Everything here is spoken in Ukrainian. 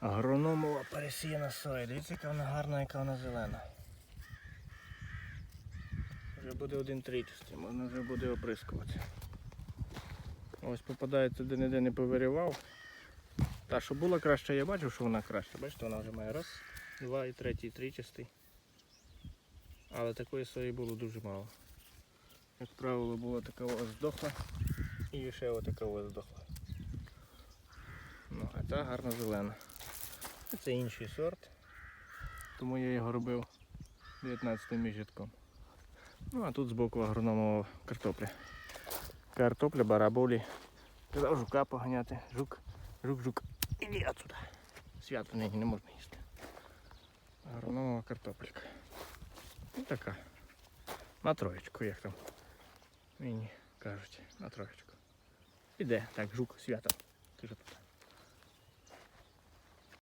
Агрономова пересіяна соя. Дивіться, яка вона гарна, яка вона зелена. Вже буде один тричастий, можна вже буде оприскувати. Ось попадається де-не-де не повирівав. Та, що була краща, я бачив, що вона краща. Бачите, вона вже має раз, два і третій, і тричастий. Але такої сої було дуже мало. Як правило, була така здохла і ще отака здохла. Ну, а та гарно зелена. Це інший сорт, тому я його робив 19 міжитком. Ну а тут збоку агрономова картопля. Картопля, бараболі. Казав жука поганяти. Жук, жук, жук. Іди отсюда. Свято нині не можна їсти. Агрономова картопелька. Ну така. На троєчку, як там. Мені кажуть, на троєчку. Іде, так, жук, свято. Ти ж тут.